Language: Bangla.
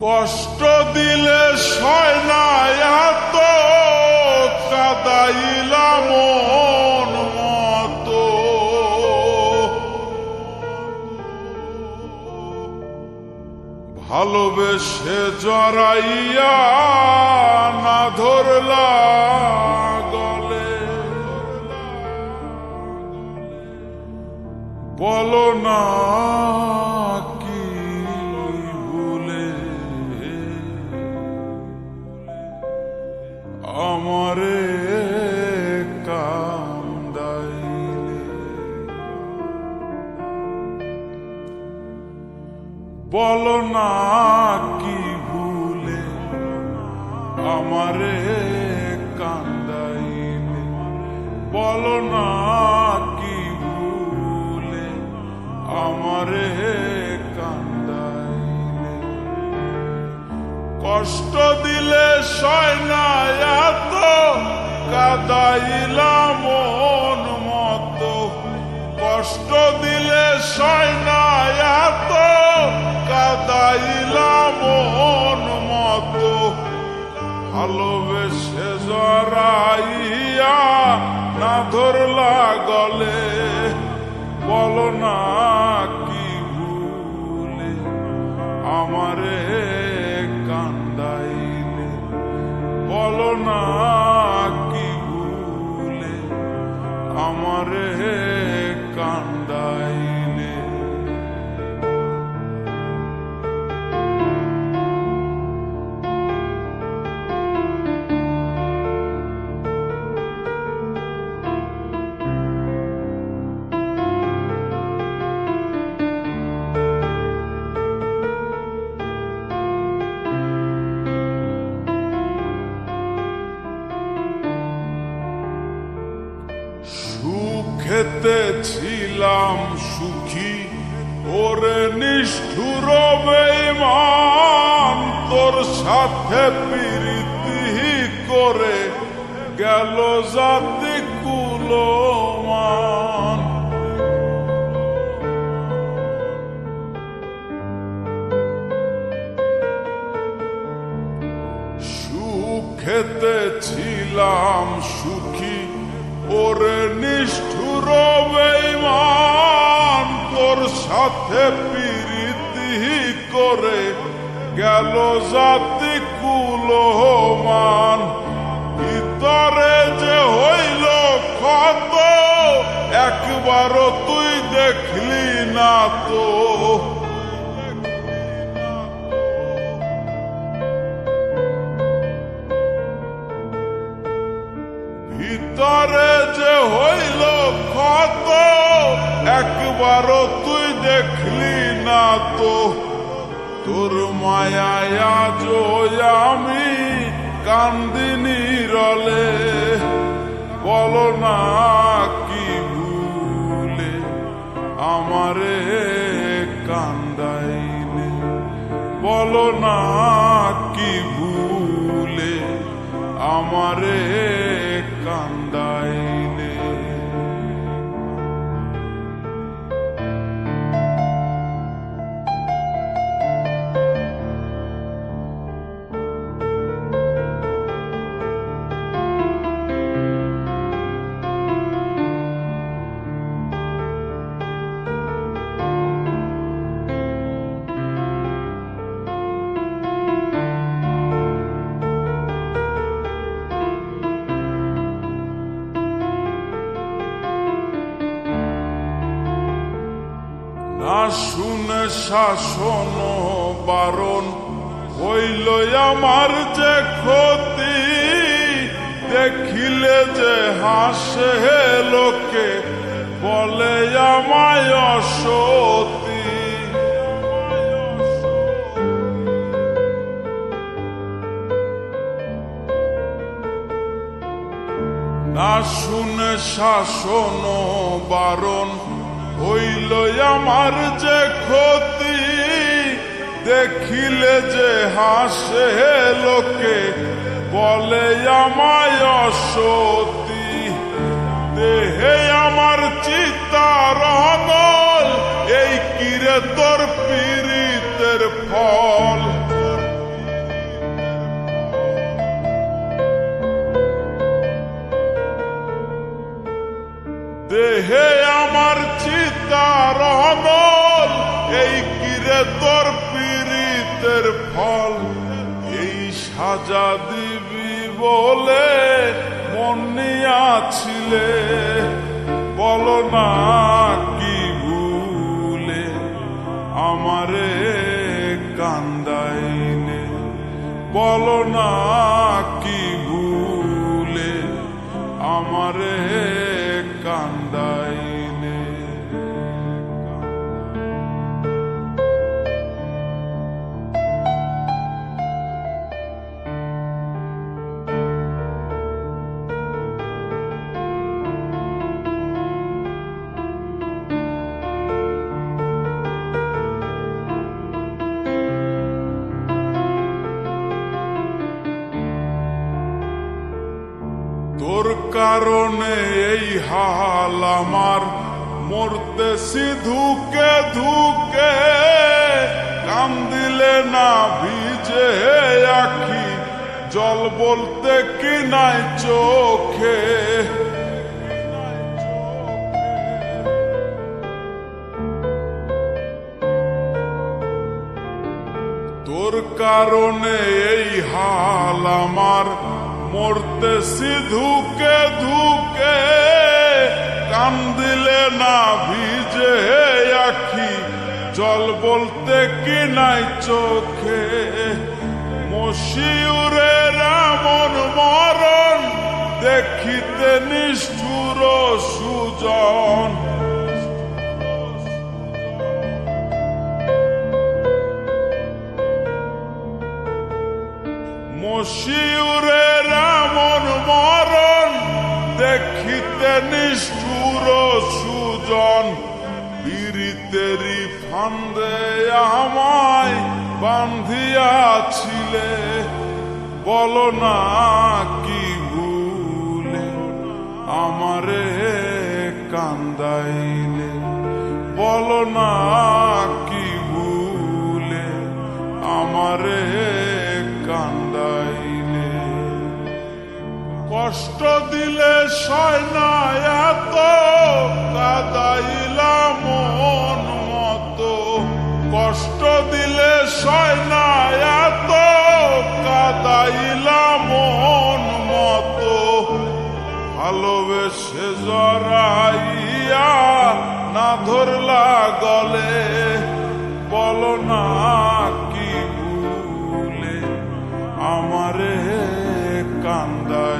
কষ্ট দিলে সয় না এত কাদাইলাম ভালোবেসে জড়াইয়া না ধরলা গলে। বলো না। বলো না কি ভুলে আমারে কান্দাইলে। বলো না কি ভুলে আমারে কান্দাইলে। কষ্ট দিলে সয় না এত কাদাইলাম মন মতো। কষ্ট দিলে সয় না এত কাদাইলাম মন মতো, ভালোবেসে জড়াইয়া না ধরলা গলে বলো না কি ভুলে আমারে কান্দাইলে, বলো না সুখেতে ছিলাম সুখী। ওরে নিষ্ঠুর বেঈমান তোর সাথে প্রীতি করে গেল জাতি কুলমান। সুখেতে ছিলাম সুখী, ওরে সাথে প্রীতি করে গেল জাতি কুলমান ভিতরে যে হইল ক্ষত, একবারও তুই দেখলি না তো। একবারও তুই দেখলি না তো তোর মায়া আমি কান্দিনী রলে বলো না কি ভুলে আমারে কান্দাইলে বলো না না শুনে শাসন বারণ হইল আমার যে ক্ষতি। দেখিলে যে হাসে লোকে, বলে আমায় অসতী। না শুনে শাসন বারণ হইল আমার যে ক্ষতি, দেখিলে যে হাসে লোকে, বলে আমায় অসতি। দেহে আমার চিতার এই কিরে তোর সাজা দিবি বলে মনিয়াছিলে। নিয়াছিলে বলো না কি ভুলে আমারে কান্দাইলে বলো না কি ভুলে আমারে তোর কারণে এই হাল আমার মরতেছি ধুকে ধুকে। কাম দিলে না ভিজে আখি, জল বলতে কি নাই চোখে? তোর কারণে এই হাল আমার মরতেছি ধুকে ধুকে কান দিলে না ভিজে আখি, জল বলতে কি নাই চোখে? মশিউরে রামন মরণ দেখিতে নিষ্ঠুর সুজন। মশিউরে দেখিতে নিষ্ঠুর সুজন বীরিতেরি ফান্দে আমায় বান্ধিয়াছিলে। বলো না কি ভুলে আমারে কান্দাইলে। বল না কি ভুলে আমারে কষ্ট দিলে সয় না এত, কাদাইলা মন মতো। কষ্ট দিলে সয় না এত, কাদাইলা মন মতো। ভালোবেসে জড়াইয়া না ধরলা গলে, বল না কি ভুলে, আমারে কান্দাইলে